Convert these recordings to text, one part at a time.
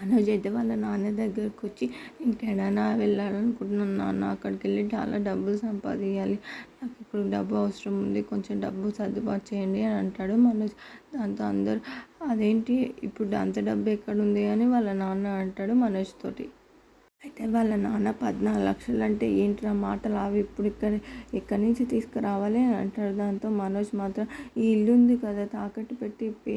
మనోజ్ అయితే వాళ్ళ నాన్న దగ్గరకు వచ్చి నేను కెనడా వెళ్ళాలనుకుంటున్నాను నాన్న. అక్కడికి వెళ్ళి చాలా డబ్బులు సంపాదించాలి నాకు ఇప్పుడు డబ్బు అవసరం ఉంది. కొంచెం డబ్బు సర్దుబాటు చేయండి అని అంటాడు మనోజ్. దాంతో అందరూ అదేంటి? ఇప్పుడు అంత డబ్బు ఎక్కడుంది? అని వాళ్ళ నాన్న అంటాడు మనోజ్ తోటి. అయితే వాళ్ళ నాన్న పద్నాలుగు లక్షలు అంటే ఏంట్రా మాటలు అవి ఇప్పుడు ఇక్కడ ఎక్కడి నుంచి తీసుకురావాలి అని అంటాడు. దాంతో మనోజ్ మాత్రం ఈ ఇల్లు ఉంది కదా తాకట్టు పెట్టి పే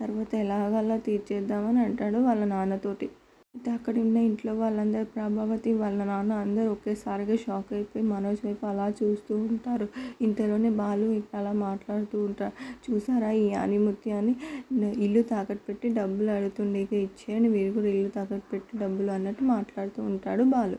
తర్వాత ఎలాగలా తీర్చేద్దామని అంటాడు వాళ్ళ నాన్నతోటి. అయితే అక్కడ ఉన్న ఇంట్లో వాళ్ళందరూ ప్రభావతి వాళ్ళ నాన్న అందరూ ఒకేసారిగా షాక్ అయిపోయి మనోజ్ వైపు అలా చూస్తూ ఉంటారు. ఇంతలోనే బాలు ఇట్లా అలా మాట్లాడుతూ ఉంటారు. చూసారా ఈ ఆనిముత్తి అని? ఇల్లు తాకట్టు పెట్టి డబ్బులు అడుగుతుండే ఇక ఇచ్చేయండి మీరు కూడా ఇల్లు తాకట్టు పెట్టి డబ్బులు అన్నట్టు మాట్లాడుతూ ఉంటాడు బాలు.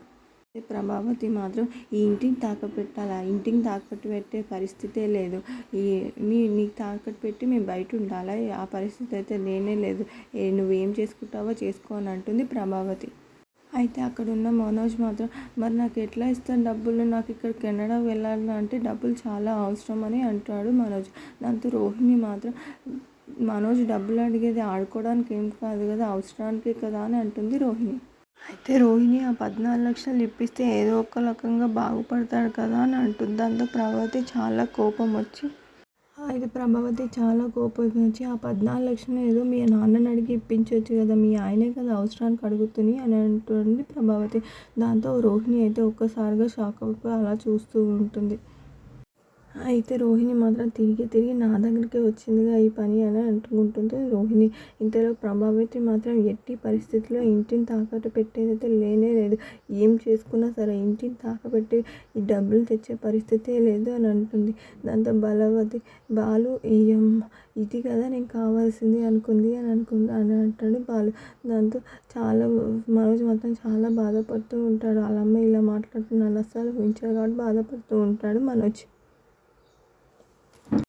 ప్రభావతి మాత్రం ఈ ఇంటిని తాకపెట్టాలా ఇంటిని తాకట్టు పెట్టే పరిస్థితే లేదు. ఈ మీ నీకు తాకట్టు పెట్టి మేము బయట ఉండాలా? ఆ పరిస్థితి అయితే లేనే లేదు. నువ్వేం చేసుకుంటావో చేసుకో అని అంటుంది ప్రభావతి. అయితే అక్కడ ఉన్న మనోజ్ మాత్రం మరి నాకు ఎట్లా ఇస్తాను డబ్బులు? నాకు ఇక్కడ కెనడా వెళ్ళాలి అంటే డబ్బులు చాలా అవసరం అని అంటాడు మనోజ్. దాంతో రోహిణి మాత్రం మనోజ్ డబ్బులు అడిగేది ఆడుకోవడానికి ఏం కాదు కదా? అవసరానికే కదా? అని అంటుంది రోహిణి. అయితే రోహిణి ఆ పద్నాలుగు లక్షలు ఇప్పిస్తే ఏదో ఒక రకంగా బాగుపడతాడు కదా అని అంటుంది. దాంతో ప్రభావతి చాలా కోపం వచ్చి అయితే ప్రభావతి చాలా కోపం వచ్చి ఆ పద్నాలుగు లక్షలు ఏదో మీ నాన్నని అడిగి ఇప్పించవచ్చు కదా మీ ఆయనే కదా అవసరానికి అడుగుతుంది అని అంటుంది ప్రభావతి. దాంతో రోహిణి అయితే ఒక్కసారిగా షాక్ అయిపోయి అలా చూస్తూ ఉంటుంది. అయితే రోహిణి మాత్రం తిరిగి తిరిగి నా దగ్గరికి వచ్చిందిగా ఈ పని అని అంటుకుంటుంది రోహిణి ఇంతలో ప్రభావతి మాత్రం ఎట్టి పరిస్థితిలో ఇంటిని తాకట్టు పెట్టేదైతే లేనే లేదు. ఏం చేసుకున్నా సరే ఇంటిని తాకపెట్టి ఈ డబ్బులు తెచ్చే పరిస్థితే లేదు అని అంటుంది. దాంతో బలవతి బాలు ఈ ఇది కదా నేను కావాల్సింది అనుకుంది అని అనుకుంది అని అంటాడు బాలు. దాంతో చాలా మనోజ్ మాత్రం చాలా బాధపడుతూ ఉంటాడు. వాళ్ళ అమ్మ ఇలా మాట్లాడుతున్న అసలు ఊహించాడు కాబట్టి బాధపడుతూ ఉంటాడు మనోజ్.